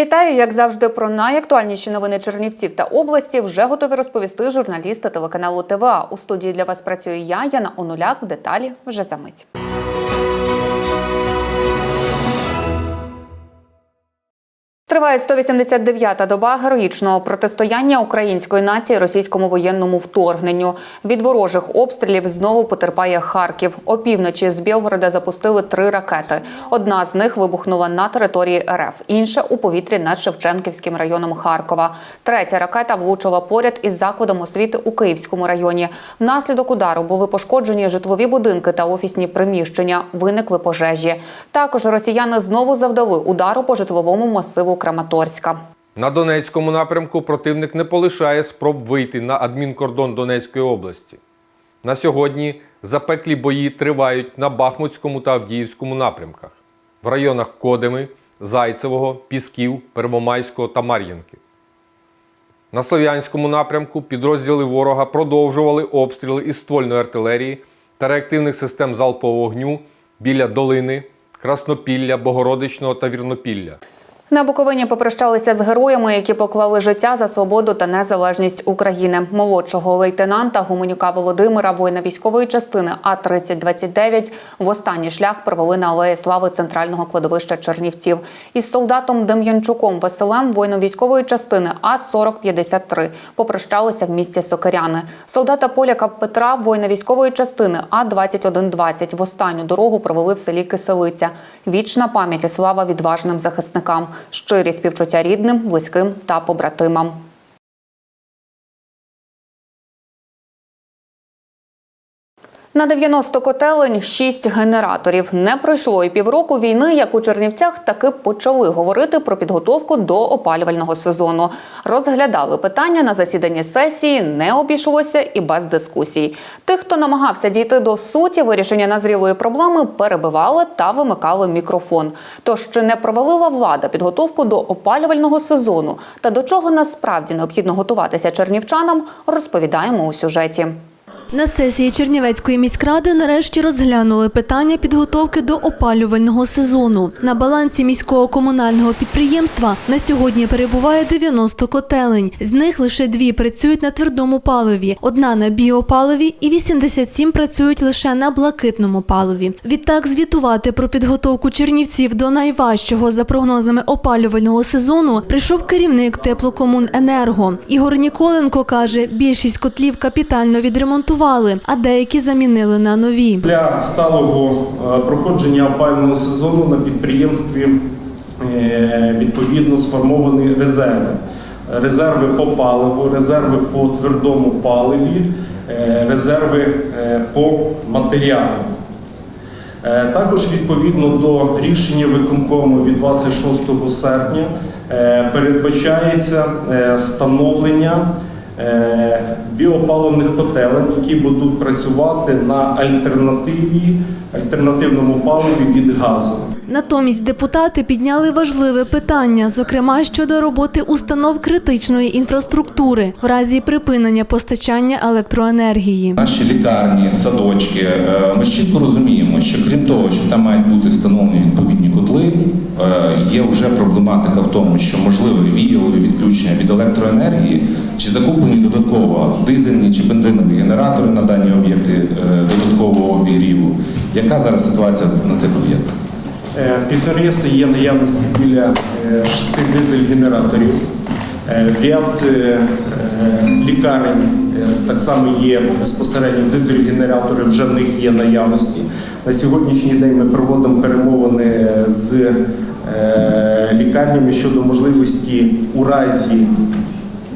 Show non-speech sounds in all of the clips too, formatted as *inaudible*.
Вітаю, як завжди, про найактуальніші новини Чернівців та області вже готові розповісти журналісти телеканалу ТВА. У студії для вас працює я, Яна Онуляк. Деталі вже за мить. Триває 189-та доба героїчного протистояння української нації російському воєнному вторгненню. Від ворожих обстрілів знову потерпає Харків. Опівночі з Білгорода запустили три ракети. Одна з них вибухнула на території РФ, інша у повітрі над Шевченківським районом Харкова. Третя ракета влучила поряд із закладом освіти у Київському районі. Внаслідок удару були пошкоджені житлові будинки та офісні приміщення. Виникли пожежі. Також росіяни знову завдали удару по житловому масиву Краматорська. На Донецькому напрямку противник не полишає спроб вийти на адмінкордон Донецької області. На сьогодні запеклі бої тривають на Бахмутському та Авдіївському напрямках в районах Кодеми, Зайцевого, Пісків, Первомайського та Мар'їнки. На Слов'янському напрямку підрозділи ворога продовжували обстріли із ствольної артилерії та реактивних систем залпового вогню біля Долини, Краснопілля, Богородичного та Вірнопілля. На Буковині попрощалися з героями, які поклали життя за свободу та незалежність України. Молодшого лейтенанта Гуменюка Володимира, воїна військової частини А 3029 в останній шлях провели на алеї слави центрального кладовища Чернівців. Із солдатом Дем'янчуком Василем, воїном військової частини А 4053 попрощалися в місті Сокиряни. Солдата поляка Петра, воїна військової частини А 2120 в останню дорогу провели в селі Киселиця. Вічна пам'ять і слава відважним захисникам щирі співчуття рідним, близьким та побратимам. На 90 котелень 6 генераторів. Не пройшло і півроку війни, як у Чернівцях таки почали говорити про підготовку до опалювального сезону. Розглядали питання на засіданні сесії, не обійшлося і без дискусій. Тих, хто намагався дійти до суті вирішення назрілої проблеми, перебивали та вимикали мікрофон. Тож чи не провалила влада підготовку до опалювального сезону та до чого насправді необхідно готуватися чернівчанам, розповідаємо у сюжеті. На сесії Чернівецької міськради нарешті розглянули питання підготовки до опалювального сезону. На балансі міського комунального підприємства на сьогодні перебуває 90 котелень. З них лише дві працюють на твердому паливі, одна на біопаливі і 87 працюють лише на блакитному паливі. Відтак звітувати про підготовку чернівців до найважчого за прогнозами опалювального сезону прийшов керівник теплокомуненерго. Ігор Ніколенко каже, більшість котлів капітально відремонтували, а деякі замінили на нові. Для сталого е, проходження опалювального сезону на підприємстві е, відповідно сформовані резерви. Резерви по паливу, резерви по твердому паливі, е, резерви по матеріалу. Також відповідно до рішення виконкому від 26 серпня передбачається встановлення біопаливних котелень, які будуть працювати на альтернативі, альтернативному паливі від газу. Натомість депутати підняли важливе питання, зокрема щодо роботи установ критичної інфраструктури в разі припинення постачання електроенергії. Наші лікарні, садочки. е, Ми ж чітко розуміємо, що крім того, що там мають бути встановлені відповідні котли, е, є вже проблематика в тому, що можливе віялові відключення від електроенергії, чи закуплені додатково дизельні чи бензинові генератори на дані об'єкти е, додаткового обігріву. Яка зараз ситуація на цих об'єктах? Е, В підприємстві є наявності біля е, шести дизель-генераторів. Е, Ряд е, е, лікарень е, так само є безпосередньо дизель-генератори, вже в них є наявності. На сьогоднішній день ми проводимо перемовини з е, лікарнями щодо можливості у разі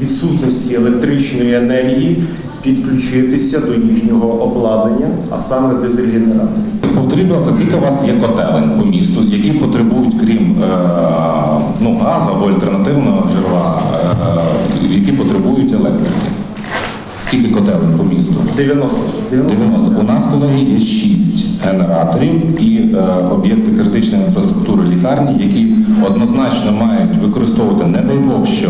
відсутності електричної енергії підключитися до їхнього обладнання, а саме дизель-генераторів. Повторіть, будь скільки у вас є котелень по місту, які потребують, крім е, ну, газу або альтернативного джерела, е, які потребують електрики? Скільки котелень по місту? 90. 90. 90. У нас, колеги, є 6 генераторів і е, об'єкти критичної інфраструктури лікарні, які однозначно мають використовувати, не дай Бог, що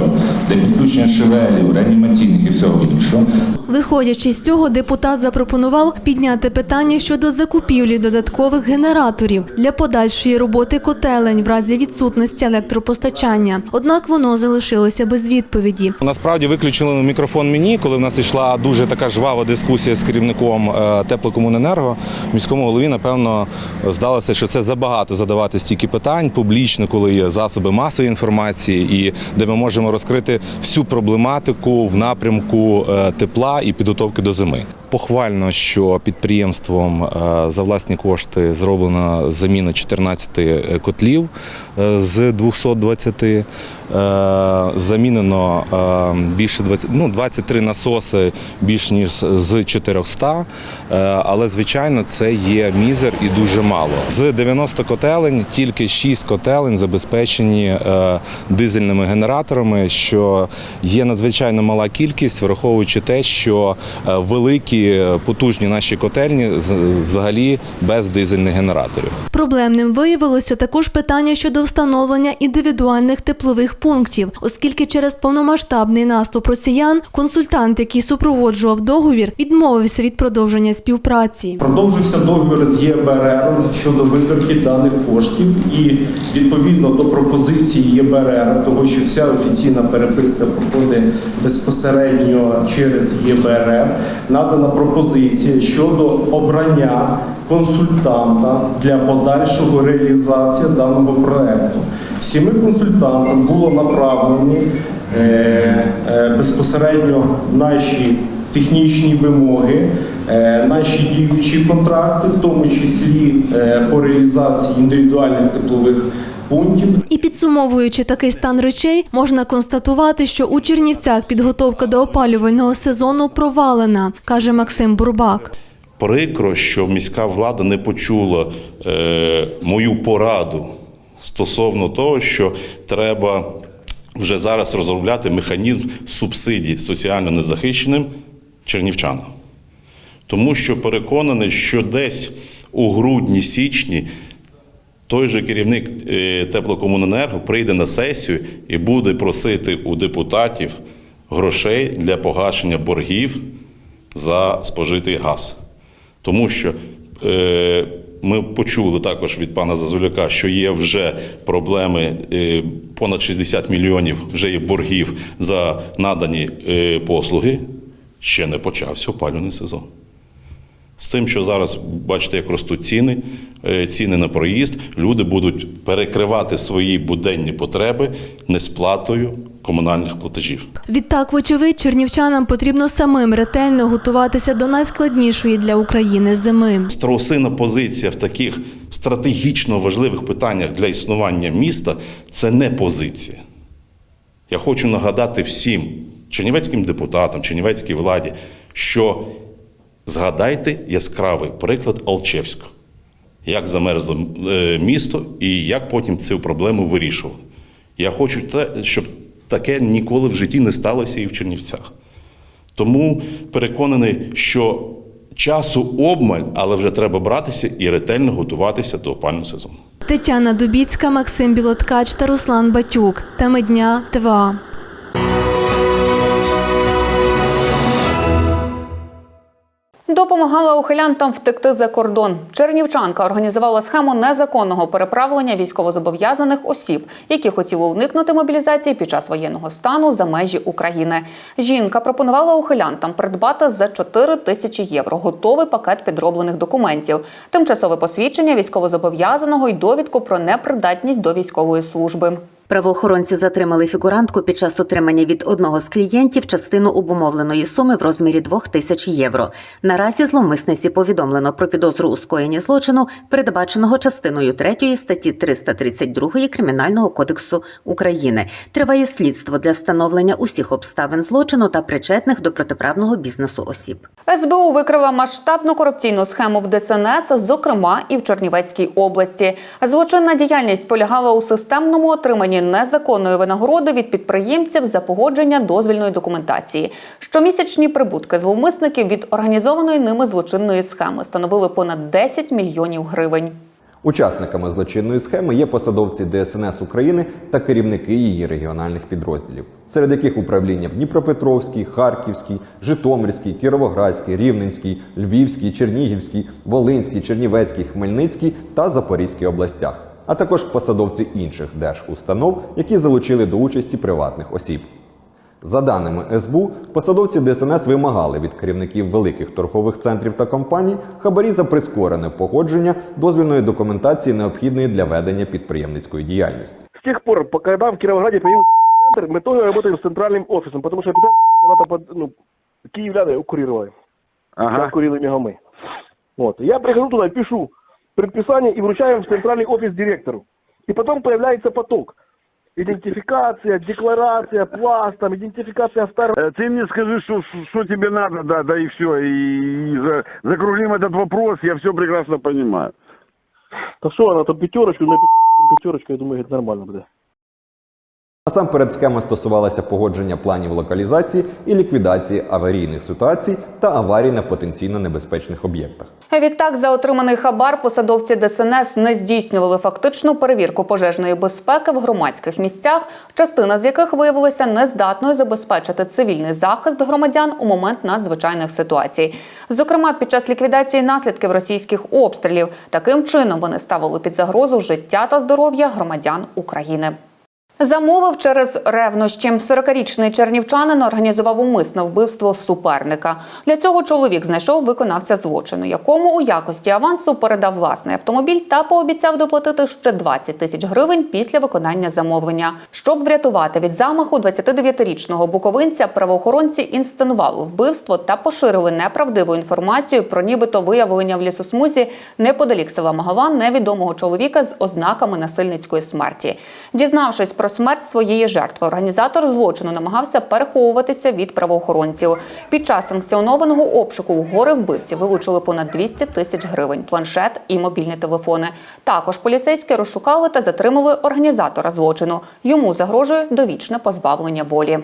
для підключення шевелів, реанімаційних і всього іншого. Виходячи з цього, депутат запропонував підняти питання щодо закупівлі додаткових генераторів для подальшої роботи котелень в разі відсутності електропостачання. Однак воно залишилося без відповіді. Насправді виключили мікрофон мені, коли в нас йшла дуже така жвава дискусія з керівником е, теплокомуненерго. Міському голові, напевно, здалося, що це забагато задавати стільки питань публічно, коли є засоби масової інформації, і де ми можемо розкрити всю проблематику в напрямку е, тепла і підготовки до зими. Похвально, що підприємством е, за власні кошти зроблена заміна 14 котлів е, з 220. Е, Замінено е, більше 20, ну, 23 насоси більш ніж з 400, Е, але звичайно це є мізер і дуже мало. З 90 котелень тільки 6 котелень забезпечені е, дизельними генераторами, що є надзвичайно мала кількість, враховуючи те, що е, великі потужні наші котельні з- взагалі без дизельних генераторів. Проблемним виявилося також питання щодо встановлення індивідуальних теплових пунктів, оскільки через повномасштабний наступ росіян консультант, який супроводжував договір, відмовився від продовження співпраці. Продовжився договір з ЄБРР щодо вибірки даних коштів, і відповідно до пропозиції ЄБРР, того що вся офіційна переписка проходить безпосередньо через ЄБРР, надана пропозиція щодо обрання консультанта для подальшого реалізації даного проекту. Всіми консультантам було направлені е, е, безпосередньо наші технічні вимоги, е, наші діючі контракти, в тому числі е, по реалізації індивідуальних теплових пунктів. І підсумовуючи такий стан речей, можна констатувати, що у Чернівцях підготовка до опалювального сезону провалена, каже Максим Бурбак. Прикро, що міська влада не почула е, мою пораду стосовно того, що треба вже зараз розробляти механізм субсидій соціально незахищеним чернівчанам. Тому що переконаний, що десь у грудні-січні той же керівник е, теплокомуненерго прийде на сесію і буде просити у депутатів грошей для погашення боргів за спожитий газ. Тому що е, ми почули також від пана Зазуляка, що є вже проблеми, е, понад 60 мільйонів вже є боргів за надані послуги. Ще не почався опалювальний сезон. З тим, що зараз бачите, як ростуть ціни, е, ціни на проїзд, люди будуть перекривати свої буденні потреби несплатою комунальних платежів. Відтак, вочевидь, чернівчанам потрібно самим ретельно готуватися до найскладнішої для України зими. Страусина позиція в таких стратегічно важливих питаннях для існування міста це не позиція. Я хочу нагадати всім чернівецьким депутатам, чернівецькій владі, що згадайте яскравий приклад Алчевського, як замерзло е, місто і як потім цю проблему вирішували. Я хочу, те, щоб таке ніколи в житті не сталося і в Чернівцях. Тому переконаний, що часу обмаль, але вже треба братися і ретельно готуватися до опального сезону. Тетяна Дубіцька, Максим Білоткач та Руслан Батюк. Теми дня ТВА. Допомагала ухилянтам втекти за кордон. Чернівчанка організувала схему незаконного переправлення військовозобов'язаних осіб, які хотіли уникнути мобілізації під час воєнного стану за межі України. Жінка пропонувала ухилянтам придбати за 4 тисячі євро готовий пакет підроблених документів, тимчасове посвідчення військовозобов'язаного і довідку про непридатність до військової служби. Правоохоронці затримали фігурантку під час отримання від одного з клієнтів частину обумовленої суми в розмірі 2 тисяч євро. Наразі зловмисниці повідомлено про підозру у скоєнні злочину, передбаченого частиною 3 статті 332 Кримінального кодексу України. Триває слідство для встановлення усіх обставин злочину та причетних до протиправного бізнесу осіб. СБУ викрила масштабну корупційну схему в ДСНС, зокрема і в Чернівецькій області. Злочинна діяльність полягала у системному отриманні незаконної винагороди від підприємців за погодження дозвільної документації. Щомісячні прибутки зловмисників від організованої ними злочинної схеми становили понад 10 мільйонів гривень. Учасниками злочинної схеми є посадовці ДСНС України та керівники її регіональних підрозділів, серед яких управління в Дніпропетровській, Харківській, Житомирській, Кіровоградській, Рівненській, Львівській, Чернігівській, Волинській, Чернівецькій, Хмельницькій та Запорізькій областях, а також посадовці інших держустанов, які залучили до участі приватних осіб. За даними СБУ, посадовці ДСНС вимагали від керівників великих торгових центрів та компаній хабарі за прискорене погодження дозвільної документації, необхідної для ведення підприємницької діяльності. С тех пор, по- когда в Кировограде появился эпицентр, мы тоже работаем с центральным офисом, потому что эпицентр был когда-то под, ну, киевляне курировали. Ага. курили мегамы. Вот. Я прихожу туда, пишу предписание и вручаем в центральный офис директору. И потом появляется поток. Идентификация, декларация, пласт, там, идентификация вторая. Э, Ты мне скажи, что, что тебе надо, да, да и все. И, за- закруглим этот вопрос, я все прекрасно понимаю. Так что она там пятерочку, на эпицентре пятерочку, я думаю, это нормально будет. Насамперед схема стосувалася погодження планів локалізації і ліквідації аварійних ситуацій та аварій на потенційно небезпечних об'єктах. Відтак, за отриманий хабар посадовці ДСНС не здійснювали фактичну перевірку пожежної безпеки в громадських місцях, частина з яких виявилася нездатною забезпечити цивільний захист громадян у момент надзвичайних ситуацій. Зокрема, під час ліквідації наслідків російських обстрілів таким чином вони ставили під загрозу життя та здоров'я громадян України. Замовив через ревнощі. 40-річний чернівчанин організував умисне вбивство суперника. Для цього чоловік знайшов виконавця злочину, якому у якості авансу передав власний автомобіль та пообіцяв доплатити ще 20 тисяч гривень після виконання замовлення. Щоб врятувати від замаху 29-річного буковинця, правоохоронці інсценували вбивство та поширили неправдиву інформацію про нібито виявлення в лісосмузі неподалік села Магалан невідомого чоловіка з ознаками насильницької смерті. Дізнавшись про смерть своєї жертви, організатор злочину намагався переховуватися від правоохоронців. Під час санкціонованого обшуку в гори вбивці вилучили понад 200 тисяч гривень, планшет і мобільні телефони. Також поліцейські розшукали та затримали організатора злочину. Йому загрожує довічне позбавлення волі.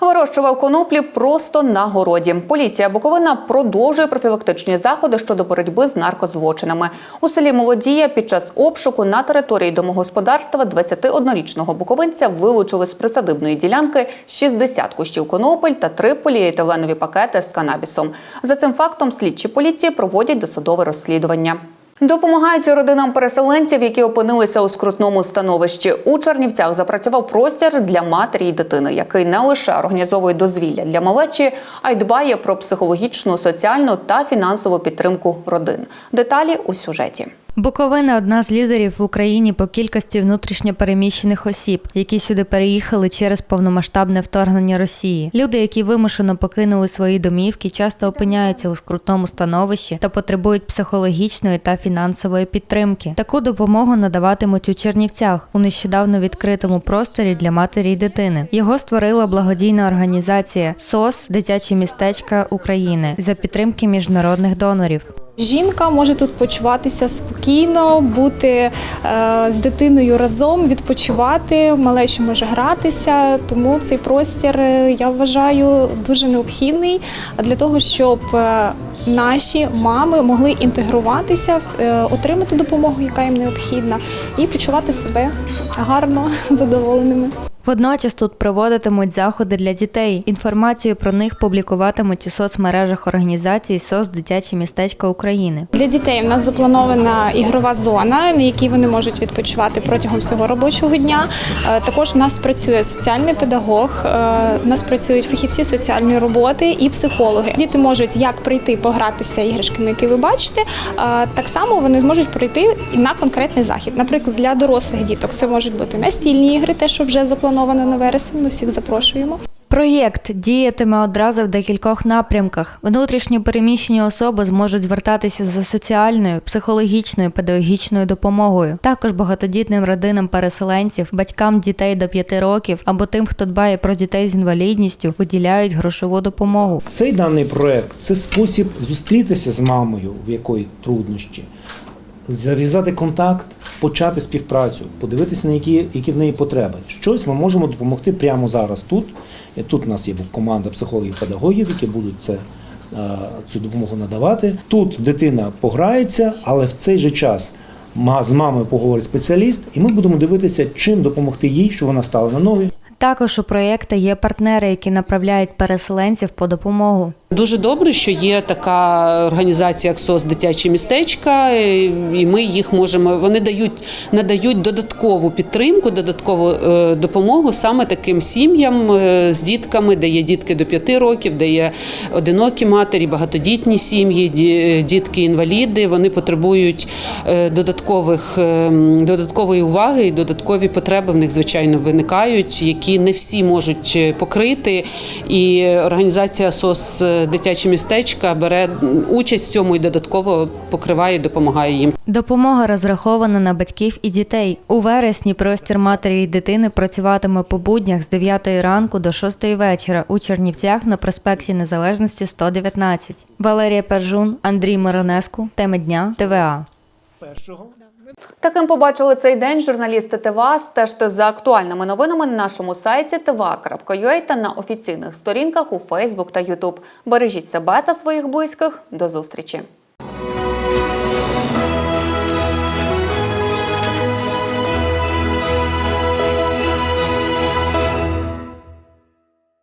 Вирощував коноплі просто на городі. Поліція Буковина продовжує профілактичні заходи щодо боротьби з наркозлочинами. У селі Молодія під час обшуку на території домогосподарства 21-річного буковинця вилучили з присадибної ділянки 60 кущів конопель та три поліетиленові пакети з канабісом. За цим фактом слідчі поліції проводять досудове розслідування. Допомагають родинам переселенців, які опинилися у скрутному становищі. У Чернівцях запрацював простір для матері і дитини, який не лише організовує дозвілля для малечі, а й дбає про психологічну, соціальну та фінансову підтримку родин. Деталі у сюжеті. Буковина одна з лідерів в Україні по кількості внутрішньопереміщених осіб, які сюди переїхали через повномасштабне вторгнення Росії. Люди, які вимушено покинули свої домівки, часто опиняються у скрутному становищі та потребують психологічної та фінансової підтримки. Таку допомогу надаватимуть у Чернівцях у нещодавно відкритому просторі для матері й дитини. Його створила благодійна організація СОС Дитячі містечка України за підтримки міжнародних донорів. Жінка може тут почуватися спокійно, бути е, з дитиною разом, відпочивати, малечі може гратися. Тому цей простір е, я вважаю дуже необхідний для того, щоб е, наші мами могли інтегруватися, отримати допомогу, яка їм необхідна, і почувати себе гарно, *laughs* задоволеними. Водночас тут проводитимуть заходи для дітей. Інформацію про них публікуватимуть у соцмережах організації СОС Дитячі містечка України. Для дітей в нас запланована ігрова зона, на якій вони можуть відпочивати протягом всього робочого дня. Е, Також в нас працює соціальний педагог, е, в нас працюють фахівці соціальної роботи і психологи. Діти можуть як прийти погратися іграшками, які ви бачите. е, Так само вони зможуть прийти на конкретний захід. Наприклад, для дорослих діток це можуть бути настільні ігри, те, що вже заплановано на вересень. Ми всіх запрошуємо. Проєкт діятиме одразу в декількох напрямках. Внутрішньо переміщені особи зможуть звертатися за соціальною, психологічною, педагогічною допомогою. Також багатодітним родинам переселенців, батькам дітей до 5 років або тим, хто дбає про дітей з інвалідністю, виділяють грошову допомогу. Цей даний проект це спосіб зустрітися з мамою, в якої труднощі, зав'язати контакт, почати співпрацю, подивитися на які, які в неї потреби. Щось ми можемо допомогти прямо зараз тут. І Тут у нас є команда психологів-педагогів, які будуть це, е, цю допомогу надавати. Тут дитина пограється, але в цей же час з мамою поговорить спеціаліст, і ми будемо дивитися, чим допомогти їй, щоб вона стала на ноги. Також у проєкту є партнери, які направляють переселенців по допомогу. Дуже добре, що є така організація як СОС дитячі містечка, і ми їх можемо. Вони дають надають додаткову підтримку, додаткову е, допомогу саме таким сім'ям е, з дітками, де є дітки до 5 років, де є одинокі матері, багатодітні сім'ї, дітки-інваліди. Вони потребують е, додаткових е, додаткової уваги і додаткові потреби в них звичайно виникають, які не всі можуть е, покрити. І організація СОС дитячі містечка бере участь в цьому і додатково покриває, і допомагає їм. Допомога розрахована на батьків і дітей. У вересні простір матері і дитини працюватиме по буднях з 9 ранку до 6 вечора у Чернівцях на проспекті Незалежності 119. Валерія Пержун, Андрій Миронеску. Теми дня ТВА. Таким побачили цей день журналісти ТВА. Стежте за актуальними новинами на нашому сайті tva.ua та на офіційних сторінках у Фейсбук та Ютуб. Бережіть себе та своїх близьких. До зустрічі!